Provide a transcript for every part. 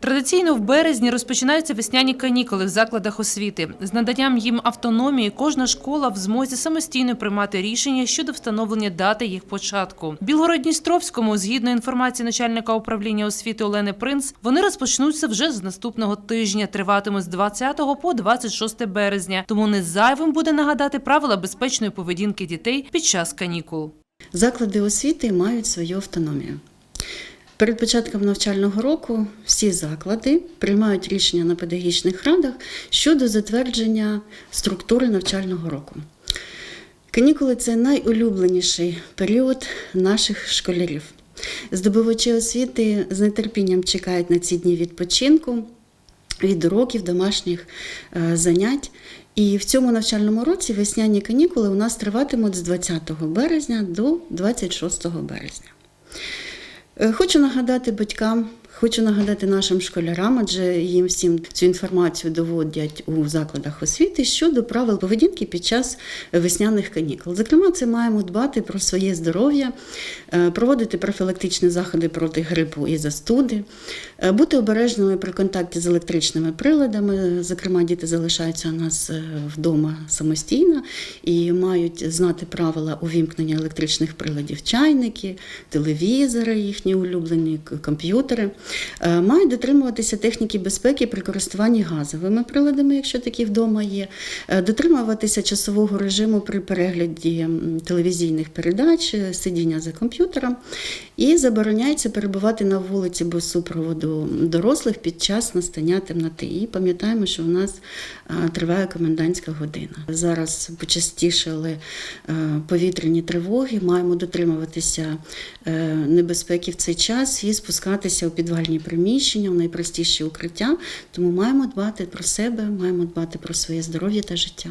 Традиційно в березні розпочинаються весняні канікули в закладах освіти. З наданням їм автономії кожна школа в змозі самостійно приймати рішення щодо встановлення дати їх початку. В Білгород-Дністровському, згідно інформації начальника управління освіти Олени Принц, вони розпочнуться вже з наступного тижня, триватимуть з 20 по 26 березня. Тому не зайвим буде нагадати правила безпечної поведінки дітей під час канікул. Заклади освіти мають свою автономію. Перед початком навчального року всі заклади приймають рішення на педагогічних радах щодо затвердження структури навчального року. Канікули це найулюбленіший період наших школярів. Здобувачі освіти з нетерпінням чекають на ці дні відпочинку від уроків, домашніх е, занять. І в цьому навчальному році весняні канікули у нас триватимуть з 20 березня до 26 березня. Е, Хочу нагадати батькам, хочу нагадати нашим школярам, адже їм всім цю інформацію доводять у закладах освіти щодо правил поведінки під час весняних канікул. Зокрема, це маємо дбати про своє здоров'я, е, проводити профілактичні заходи проти грипу і застуди, е, бути обережними при контакті з електричними приладами. Зокрема, діти залишаються у нас е, вдома самостійно і мають знати правила увімкнення електричних приладів, чайники, телевізори, їхні улюблені комп'ютери. Е, Мають дотримуватися техніки безпеки при користуванні газовими приладами, якщо такі вдома є, Е, дотримуватися часового режиму при перегляді телевізійних передач, е, сидіння за комп'ютером. І забороняється перебувати на вулиці без супроводу дорослих під час настання темноти. І пам'ятаємо, що у нас триває комендантська година. Зараз почастішали повітряні тривоги, маємо дотримуватися небезпеки в цей час і спускатися у підвальні приміщення, у найпростіші укриття. Тому маємо дбати про себе, маємо дбати про своє здоров'я та життя.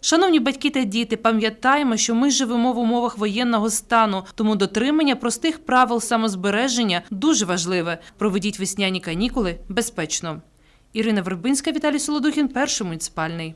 Шановні батьки та діти, пам'ятаємо, що ми живемо в умовах воєнного стану, тому дотримання простих правил самозбереження дуже важливе. Проведіть весняні канікули безпечно. Ірина Вербинська, Віталій Солодухін, перший муніципальний.